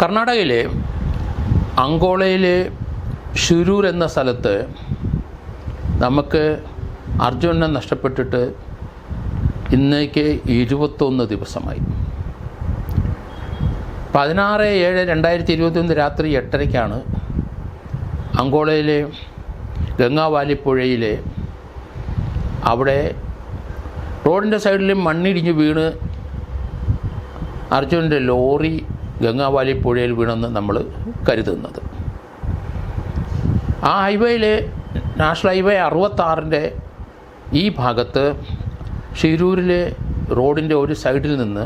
കർണാടകയിലെ അങ്കോളയിലെ ഷിരൂർ എന്ന സ്ഥലത്ത് നമുക്ക് അർജുനനെ നഷ്ടപ്പെട്ടിട്ട് ഇന്നേക്ക് ഇരുപത്തൊന്ന് ദിവസമായി. പതിനാറ് ഏഴ് രണ്ടായിരത്തി ഇരുപത്തിയൊന്ന് രാത്രി എട്ടരയ്ക്കാണ് അങ്കോളയിലെ ഗംഗാവാലി പുഴയിലെ അവിടെ റോഡിന്റെ സൈഡിൽ മണ്ണിടിഞ്ഞ് വീണ് അർജുനന്റെ ലോറി ഗംഗാവാലി പുഴയിൽ വീണെന്ന് നമ്മൾ കരുതുന്നത്. ആ ഹൈവേയിലെ നാഷണൽ ഹൈവേ അറുപത്താറിന്റെ ഈ ഭാഗത്ത് ഷിരൂരിലെ റോഡിന്റെ ഒരു സൈഡിൽ നിന്ന്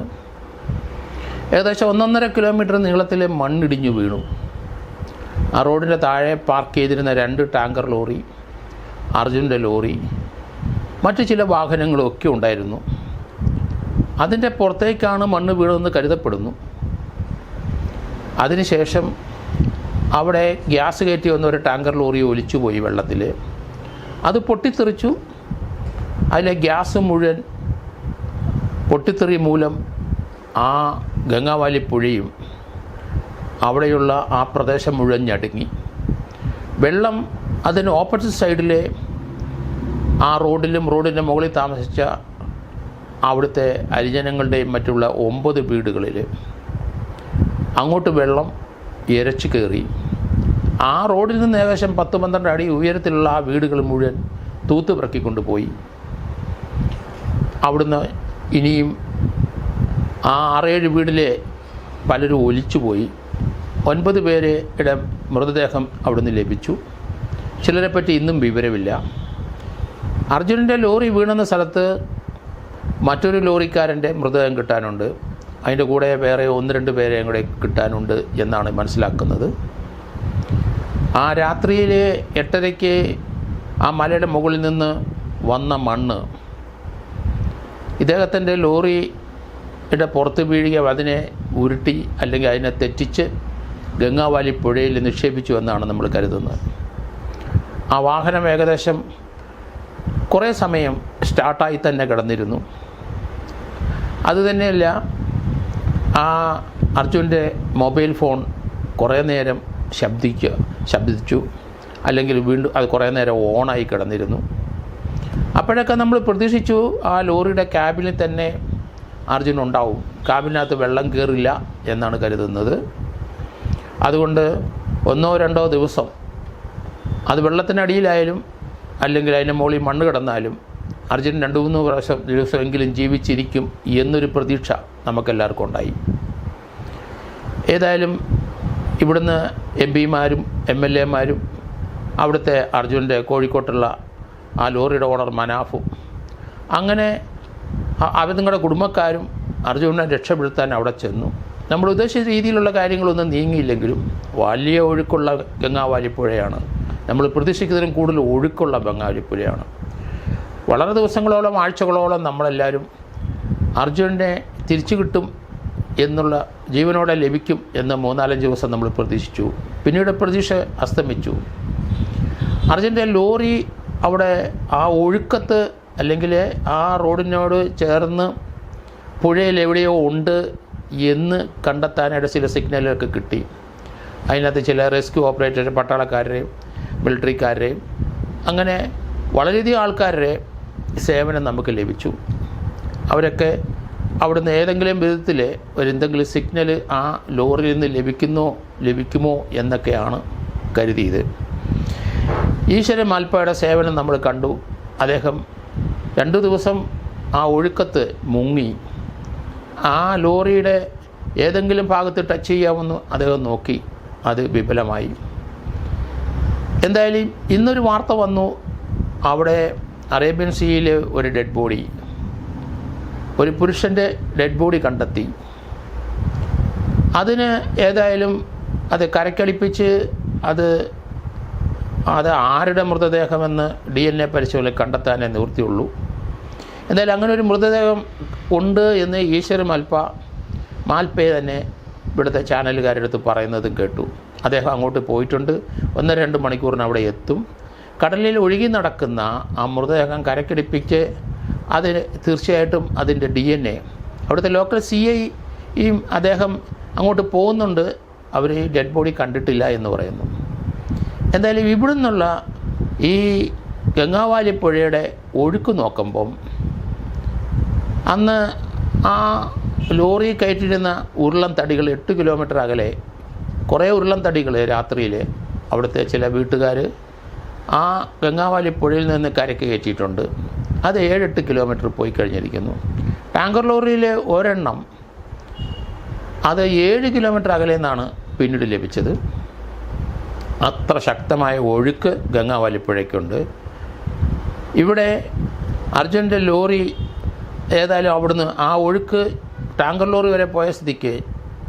ഏകദേശം ഒന്നൊന്നര കിലോമീറ്റർ നീളത്തിൽ മണ്ണിടിഞ്ഞു വീണു. ആ റോഡിന്റെ താഴെ പാർക്ക് ചെയ്തിരുന്ന രണ്ട് ടാങ്കർ ലോറി അർജുന്റെ ലോറി മറ്റ് ചില വാഹനങ്ങളും ഒക്കെ ഉണ്ടായിരുന്നു. അതിന്റെ പുറത്തേക്കാണ് മണ്ണ് വീണതെന്ന് കരുതപ്പെടുന്നു. അതിനുശേഷം അവിടെ ഗ്യാസ് കയറ്റി വന്ന ഒരു ടാങ്കർ ലോറി ഒലിച്ചു പോയി വെള്ളത്തിൽ. അത് പൊട്ടിത്തെറിച്ചു. അതിലെ ഗ്യാസ് മുഴുവൻ പൊട്ടിത്തെറി മൂലം ആ ഗംഗാവാലി പുഴയും അവിടെയുള്ള ആ പ്രദേശം മുഴുവൻ ഞടുങ്ങി. വെള്ളം അതിന് ഓപ്പോസിറ്റ് സൈഡിലെ ആ റോഡിലും റോഡിന്റെ മുകളിൽ താമസിച്ച അവിടുത്തെ ഹരിജനങ്ങളുടെയും മറ്റുള്ള ഒമ്പത് വീടുകളിൽ അങ്ങോട്ട് വെള്ളം ഇരച്ചു കയറി. ആ റോഡിൽ നിന്ന് ഏകദേശം പത്ത് പന്ത്രണ്ട് അടി ഉയരത്തിലുള്ള ആ വീടുകൾ മുഴുവൻ തൂത്ത് പിറക്കിക്കൊണ്ടുപോയി അവിടുന്ന് ഇനിയും ആ ആറേഴ് വീടിലെ പലരും ഒലിച്ചുപോയി. ഒൻപത് പേരുടെ മൃതദേഹം അവിടുന്ന് ലഭിച്ചു. ചിലരെപ്പറ്റി ഇന്നും വിവരമില്ല. അർജുനന്റെ ലോറി വീണെന്ന സ്ഥലത്ത് മറ്റൊരു ലോറിക്കാരന്റെ മൃതദേഹം കിട്ടാനുണ്ട്. അതിന്റെ കൂടെ വേറെ ഒന്ന് രണ്ട് പേരെയും കൂടെ കിട്ടാനുണ്ട് എന്നാണ് മനസ്സിലാക്കുന്നത്. ആ രാത്രിയിൽ എട്ടരയ്ക്ക് ആ മലയുടെ മുകളിൽ നിന്ന് വന്ന മണ്ണ് ഇദ്ദേഹത്തിന്റെ ലോറിയുടെ പുറത്ത് വീഴുക അതിനെ ഉരുട്ടി അല്ലെങ്കിൽ അതിനെ തെറ്റിച്ച് ഗംഗാവാലി പുഴയിൽ നിക്ഷേപിച്ചു എന്നാണ് നമ്മൾ കരുതുന്നത്. ആ വാഹനം ഏകദേശം കുറേ സമയം സ്റ്റാർട്ടായി തന്നെ കിടന്നിരുന്നു. അതുതന്നെയല്ല ആ അർജുന്റെ മൊബൈൽ ഫോൺ കുറേ നേരം ശബ്ദിക്കുക ശബ്ദിച്ചു. അല്ലെങ്കിൽ വീണ്ടും അത് കുറേ നേരം ഓണായി കിടന്നിരുന്നു. അപ്പോഴൊക്കെ നമ്മൾ പ്രതീക്ഷിച്ചു ആ ലോറിയുടെ ക്യാബിനിൽ തന്നെ അർജുൻ ഉണ്ടാവും. ക്യാബിനകത്ത് വെള്ളം കയറില്ല എന്നാണ് കരുതുന്നത്. അതുകൊണ്ട് ഒന്നോ രണ്ടോ ദിവസം അത് വെള്ളത്തിനടിയിലായാലും അല്ലെങ്കിൽ അതിന്റെ മുകളിൽ മണ്ണ് കിടന്നാലും അർജുൻ രണ്ട് മൂന്ന് പ്രാവശ്യം ദിവസമെങ്കിലും ജീവിച്ചിരിക്കും എന്നൊരു പ്രതീക്ഷ നമുക്കെല്ലാവർക്കും ഉണ്ടായി. ഏതായാലും ഇവിടുന്ന് എം പിമാരും എം എൽ എമാരും അവിടുത്തെ അർജുന്റെ കോഴിക്കോട്ടുള്ള ആ ലോറിയുടെ ഓണർ മനാഫും അങ്ങനെ നിങ്ങളുടെ കുടുംബക്കാരും അർജുനെ രക്ഷപ്പെടുത്താൻ അവിടെ ചെന്നു. നമ്മൾ ഉദ്ദേശിച്ച രീതിയിലുള്ള കാര്യങ്ങളൊന്നും നീങ്ങിയില്ലെങ്കിലും വലിയ ഒഴുക്കുള്ള ഗംഗാവാലിപ്പുഴയാണ്. നമ്മൾ പ്രതീക്ഷിക്കുന്നതിലും കൂടുതൽ ഒഴുക്കുള്ള ബംഗാലിപ്പുഴയാണ് വളരെ ദിവസങ്ങളോളം ആഴ്ചകളോളം നമ്മളെല്ലാവരും അർജുനെ തിരിച്ചു കിട്ടും എന്നുള്ള ജീവനോടെ ലഭിക്കും എന്ന് മൂന്നാലഞ്ച് ദിവസം നമ്മൾ പ്രതീക്ഷിച്ചു. പിന്നീട് പ്രതീക്ഷ അസ്തമിച്ചു. അർജന്റെ ലോറി അവിടെ ആ ഒഴുക്കത്ത് അല്ലെങ്കിൽ ആ റോഡിനോട് ചേർന്ന് പുഴയിൽ എവിടെയോ ഉണ്ട് എന്ന് കണ്ടെത്താനായിട്ട് ചില സിഗ്നലൊക്കെ കിട്ടി. അതിനകത്ത് ചില റെസ്ക്യൂ ഓപ്പറേറ്റർ പട്ടാളക്കാരുടെയും മിലിറ്ററിക്കാരുടെയും അങ്ങനെ വളരെയധികം ആൾക്കാരുടെ സേവനം നമുക്ക് ലഭിച്ചു. അവരൊക്കെ അവിടുന്ന് ഏതെങ്കിലും വിധത്തിൽ എന്തെങ്കിലും സിഗ്നൽ ആ ലോറിയിൽ നിന്ന് ലഭിക്കുന്നോ ലഭിക്കുമോ എന്നൊക്കെയാണ് കരുതിയത്. ഈശ്വരൻ മാൽപ്പയുടെ സേവനം നമ്മൾ കണ്ടു. അദ്ദേഹം രണ്ടു ദിവസം ആ ഒഴുക്കത്ത് മുങ്ങി. ആ ലോറിയുടെ ഏതെങ്കിലും ഭാഗത്ത് ടച്ച് ചെയ്യാമെന്ന് അദ്ദേഹം നോക്കി. അത് വിപുലമായി. എന്തായാലും ഇന്നൊരു വാർത്ത വന്നു. അവിടെ അറേബ്യൻ സിയിലെ ഒരു ഡെഡ് ബോഡി. ഒരു പുരുഷന്റെ ഡെഡ് ബോഡി കണ്ടെത്തി. അതിന് ഏതായാലും അത് കരക്കളിപ്പിച്ച് അത് അത് ആരുടെ മൃതദേഹമെന്ന് ഡി എൻ എ പരിശോധന കണ്ടെത്താനേ നിവൃത്തിയുള്ളൂ. എന്തായാലും അങ്ങനെ ഒരു മൃതദേഹം ഉണ്ട് എന്ന് ഈശ്വര മൽപ്പ മാൽപ്പയെ തന്നെ ഇവിടുത്തെ ചാനലുകാരുടെ അടുത്ത് പറയുന്നതും കേട്ടു. അദ്ദേഹം അങ്ങോട്ട് പോയിട്ടുണ്ട്. ഒന്നര രണ്ട് മണിക്കൂറിന് അവിടെ എത്തും. കടലിൽ ഒഴുകി നടക്കുന്ന ആ മൃതദേഹം കരക്കടിപ്പിച്ച് അതിന് തീർച്ചയായിട്ടും അതിന്റെ ഡി എൻ എ അവിടുത്തെ ലോക്കൽ സി ഐയും അദ്ദേഹം അങ്ങോട്ട് പോകുന്നുണ്ട്. അവർ ഈ ഡെഡ് ബോഡി കണ്ടിട്ടില്ല എന്ന് പറയുന്നു. എന്തായാലും ഇവിടെ നിന്നുള്ള ഈ ഗംഗാവാലി പുഴയുടെ ഒഴുക്ക് നോക്കുമ്പം അന്ന് ആ ലോറി കയറ്റിരുന്ന ഉരുളം തടികൾ എട്ട് കിലോമീറ്റർ അകലെ കുറേ ഉരുളം തടികൾ രാത്രിയിൽ അവിടുത്തെ ചില വീട്ടുകാർ ആ ഗംഗാവാലി പുഴയിൽ നിന്ന് കരക്ക് കയറ്റിയിട്ടുണ്ട്. അത് ഏഴെട്ട് കിലോമീറ്റർ പോയി കഴിഞ്ഞിരിക്കുന്നു. ടാങ്കർ ലോറിയിലെ ഒരെണ്ണം അത് ഏഴ് കിലോമീറ്റർ അകലെ നിന്നാണ് പിന്നീട് ലഭിച്ചത്. അത്ര ശക്തമായ ഒഴുക്ക് ഗംഗാവാലി പുഴയ്ക്കുണ്ട്. ഇവിടെ അർജുന്റെ ലോറി ഏതായാലും അവിടുന്ന് ആ ഒഴുക്ക് ടാങ്കർ ലോറി വരെ പോയ സ്ഥിതിക്ക്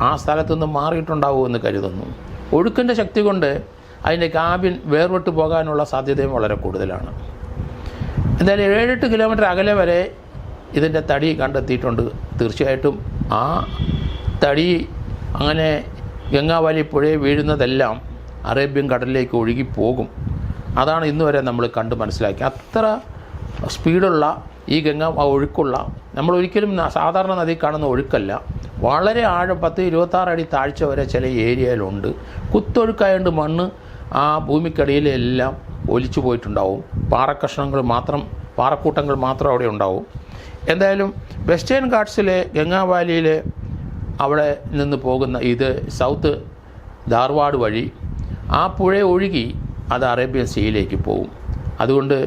ആ സ്ഥലത്തുനിന്ന് മാറിയിട്ടുണ്ടാവുമെന്ന് കരുതുന്നു. ഒഴുക്കിന്റെ ശക്തി കൊണ്ട് അതിന്റെ കാബിൻ വേർപെട്ട് പോകാനുള്ള സാധ്യതയും വളരെ കൂടുതലാണ്. എന്തായാലും ഏഴെട്ട് കിലോമീറ്റർ അകലെ വരെ ഇതിന്റെ തടി കണ്ടെത്തിയിട്ടുണ്ട്. തീർച്ചയായിട്ടും ആ തടി അങ്ങനെ ഗംഗാവാലി പുഴയെ വീഴുന്നതെല്ലാം അറേബ്യൻ കടലിലേക്ക് ഒഴുകി പോകും അതാണ് ഇന്ന് വരെ നമ്മൾ കണ്ട് മനസ്സിലാക്കി. അത്ര സ്പീഡുള്ള ഈ ഗംഗ ഒഴുക്കുള്ള നമ്മൾ ഒരിക്കലും സാധാരണ നദി കാണുന്ന ഒഴുക്കല്ല. വളരെ ആഴം പത്ത് ഇരുപത്താറ് അടി താഴ്ച വരെ ചില ഏരിയയിലുണ്ട്. കുത്തൊഴുക്കായതുകൊണ്ട് മണ്ണ് ആ ഭൂമിക്കടിയിലെല്ലാം ഒലിച്ചു പോയിട്ടുണ്ടാവും. പാറക്കഷ്ണങ്ങൾ മാത്രം പാറക്കൂട്ടങ്ങൾ മാത്രം അവിടെ ഉണ്ടാവും. എന്തായാലും വെസ്റ്റേൺ ഘാട്സിലെ ഗംഗാവാലിയിലെ അവിടെ നിന്ന് പോകുന്ന ഇത് സൗത്ത് ധാർവാഡ് വഴി ആ പുഴ ഒഴുകി അത് അറേബ്യൻ സീയിലേക്ക് പോകും. അതുകൊണ്ട്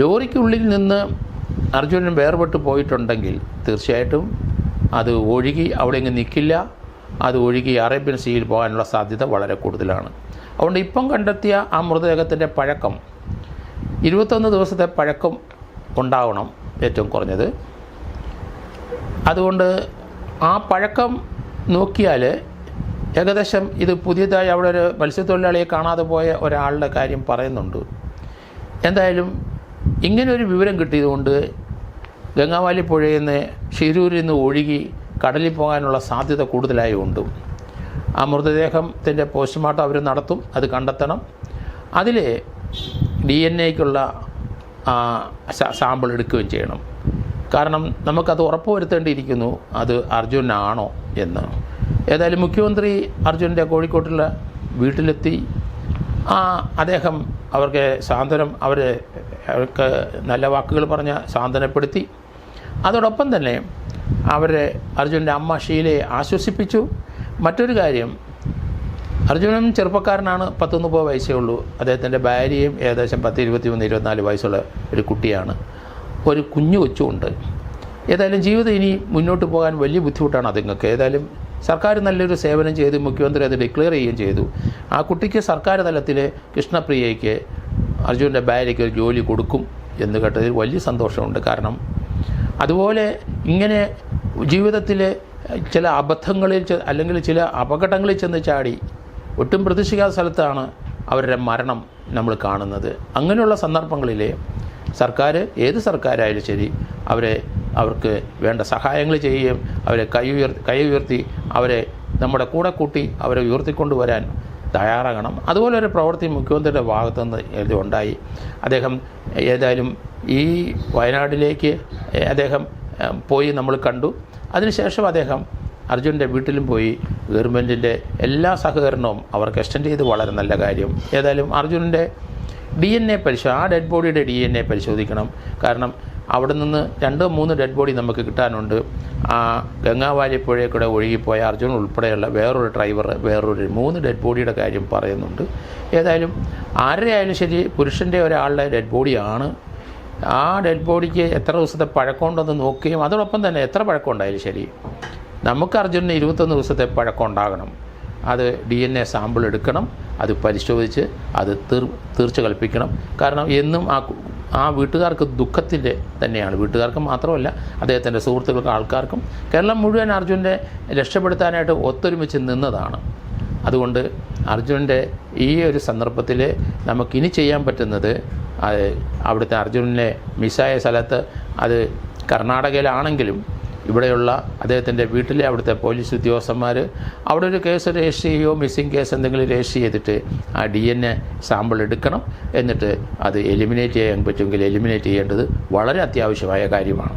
ലോറിക്കുള്ളിൽ നിന്ന് അർജുനൻ വേർപെട്ട് പോയിട്ടുണ്ടെങ്കിൽ തീർച്ചയായിട്ടും അത് ഒഴുകി അവിടെ ഇങ്ങ് നിൽക്കില്ല. അത് ഒഴുകി അറേബ്യൻ സീയിൽ പോകാനുള്ള സാധ്യത വളരെ കൂടുതലാണ്. അതുകൊണ്ട് ഇപ്പം കണ്ടെത്തിയ ആ മൃതദേഹത്തിന്റെ പഴക്കം ഇരുപത്തൊന്ന് ദിവസത്തെ പഴക്കം ഉണ്ടാവണം ഏറ്റവും കുറഞ്ഞത്. അതുകൊണ്ട് ആ പഴക്കം നോക്കിയാൽ ഏകദേശം ഇത് പുതിയതായി അവിടെ ഒരു മത്സ്യത്തൊഴിലാളിയെ കാണാതെ പോയ ഒരാളുടെ കാര്യം പറയുന്നുണ്ട്. എന്തായാലും ഇങ്ങനെ ഒരു വിവരം കിട്ടിയതുകൊണ്ട് ഗംഗാവാലി പുഴയിൽ നിന്ന് ഷിരൂരിൽ നിന്ന് ഒഴുകി കടലിൽ പോകാനുള്ള സാധ്യത കൂടുതലായതുകൊണ്ടും ആ മൃതദേഹത്തിന്റെ പോസ്റ്റ്മോർട്ടം അവർ നടത്തും അത് കണ്ടെത്തണം. അതിൽ ഡി എൻ എക്കുള്ള സാമ്പിൾ എടുക്കുകയും ചെയ്യണം. കാരണം നമുക്കത് ഉറപ്പുവരുത്തേണ്ടിയിരിക്കുന്നു അത് അർജുനാണോ എന്ന്. ഏതായാലും മുഖ്യമന്ത്രി അർജുന്റെ കോഴിക്കോട്ടുള്ള വീട്ടിലെത്തി. ആ അദ്ദേഹം അവർക്ക് സാന്ത്വനം അവരെ അവർക്ക് നല്ല വാക്കുകൾ പറഞ്ഞ് സാന്ത്വനപ്പെടുത്തി. അതോടൊപ്പം തന്നെ അവരെ അർജുന്റെ അമ്മ ഷീലയെ ആശ്വസിപ്പിച്ചു. മറ്റൊരു കാര്യം അർജുനൻ ചെറുപ്പക്കാരനാണ് പത്ത് മുപ്പത് വയസ്സേ ഉള്ളൂ. അദ്ദേഹത്തിന്റെ ഭാര്യയും ഏകദേശം പത്ത് ഇരുപത്തി മൂന്ന് ഇരുപത്തിനാല് വയസ്സുള്ള ഒരു കുട്ടിയാണ്. ഒരു കുഞ്ഞു കൊച്ചുമുണ്ട്. ഏതായാലും ജീവിതം ഇനി മുന്നോട്ട് പോകാൻ വലിയ ബുദ്ധിമുട്ടാണ് അതുങ്ങൾക്ക്. ഏതായാലും സർക്കാർ നല്ലൊരു സേവനം ചെയ്ത് മുഖ്യമന്ത്രി അത് ഡിക്ലെയർ ചെയ്യുകയും ചെയ്തു. ആ കുട്ടിക്ക് സർക്കാർ തലത്തിൽ കൃഷ്ണപ്രിയയ്ക്ക് അർജുന്റെ ഭാര്യയ്ക്ക് ഒരു ജോലി കൊടുക്കും എന്ന് കേട്ടതിൽ വലിയ സന്തോഷമുണ്ട്. കാരണം അതുപോലെ ഇങ്ങനെ ജീവിതത്തിൽ ചില അബദ്ധങ്ങളിൽ അല്ലെങ്കിൽ ചില അപകടങ്ങളിൽ ചെന്ന് ചാടി ഒട്ടും പ്രതീക്ഷിക്കാത്ത സ്ഥലത്താണ് അവരുടെ മരണം നമ്മൾ കാണുന്നത്. അങ്ങനെയുള്ള സന്ദർഭങ്ങളിൽ സർക്കാർ ഏത് സർക്കാരായാലും ശരി അവരെ അവർക്ക് വേണ്ട സഹായങ്ങൾ ചെയ്യുകയും അവരെ കൈ ഉയർ ഉയർത്തി അവരെ നമ്മുടെ കൂടെ കൂട്ടി അവരെ ഉയർത്തിക്കൊണ്ടുവരാൻ തയ്യാറാകണം. അതുപോലെ ഒരു പ്രവൃത്തി മുഖ്യമന്ത്രിയുടെ ഭാഗത്തു നിന്ന് ഉണ്ടായി. അദ്ദേഹം ഏതായാലും ഈ വയനാട്ടിലേക്ക് അദ്ദേഹം പോയി നമ്മൾ കണ്ടു. അതിനുശേഷം അദ്ദേഹം അർജുന്റെ വീട്ടിലും പോയി ഗവൺമെന്റിന്റെ എല്ലാ സഹകരണവും അവർക്ക് എക്സ്റ്റെൻഡ് ചെയ്ത് വളരെ നല്ല കാര്യം. ഏതായാലും അർജുനന്റെ ഡി എൻ എ പരിശോ ആ ഡെഡ് ബോഡിയുടെ ഡി എൻ എ പരിശോധിക്കണം. കാരണം അവിടെ നിന്ന് രണ്ടോ മൂന്ന് ഡെഡ് ബോഡി നമുക്ക് കിട്ടാനുണ്ട്. ആ ഗംഗാവാലി പുഴയിൽ ഒഴുകിപ്പോയ അർജുൻ ഉൾപ്പെടെയുള്ള വേറൊരു ഡ്രൈവർ വേറൊരു മൂന്ന് ഡെഡ് ബോഡിയുടെ കാര്യം പറയുന്നുണ്ട്. ഏതായാലും ആരുടെ ആയാലും ശരി പുരുഷന്റെ ഒരാളുടെ ഡെഡ് ബോഡിയാണ് ആ ഡെഡ് ബോഡിക്ക് എത്ര ദിവസത്തെ പഴക്കമുണ്ടെന്ന് നോക്കുകയും അതോടൊപ്പം തന്നെ എത്ര പഴക്കം ഉണ്ടായാലും ശരി. നമുക്ക് അർജുനന് ഇരുപത്തൊന്ന് ദിവസത്തെ പഴക്കം ഉണ്ടാകണം അത് ഡി എൻ എ സാമ്പിൾ എടുക്കണം അത് പരിശോധിച്ച് അത് തീർ തീർച്ച കൽപ്പിക്കണം. കാരണം എന്നും ആ ആ വീട്ടുകാർക്ക് ദുഃഖത്തിന്റെ തന്നെയാണ്. വീട്ടുകാർക്ക് മാത്രമല്ല അദ്ദേഹത്തിന്റെ സുഹൃത്തുക്കൾക്ക് ആൾക്കാർക്കും. കേരളം മുഴുവൻ അർജുനെ രക്ഷപ്പെടുത്താനായിട്ട് ഒത്തൊരുമിച്ച് നിന്നതാണ്. അതുകൊണ്ട് അർജുനന്റെ ഈ ഒരു സന്ദർഭത്തിൽ നമുക്കിനി ചെയ്യാൻ പറ്റുന്നത് അത് അവിടുത്തെ അർജുനനെ മിസ്സായ സ്ഥലത്ത് അത് കർണാടകയിലാണെങ്കിലും ഇവിടെയുള്ള അദ്ദേഹത്തിന്റെ വീട്ടിലെ അവിടുത്തെ പോലീസ് ഉദ്യോഗസ്ഥന്മാർ അവിടെ ഒരു കേസ് രജിസ്റ്റർ ചെയ്യുകയോ മിസ്സിംഗ് കേസ് എന്തെങ്കിലും രജിസ്റ്റർ ചെയ്തിട്ട് ആ ഡി എൻ എ സാമ്പിൾ എടുക്കണം എന്നിട്ട് അത് എലിമിനേറ്റ് ചെയ്യാൻ പറ്റുമെങ്കിൽ എലിമിനേറ്റ് ചെയ്യേണ്ടത് വളരെ അത്യാവശ്യമായ കാര്യമാണ്.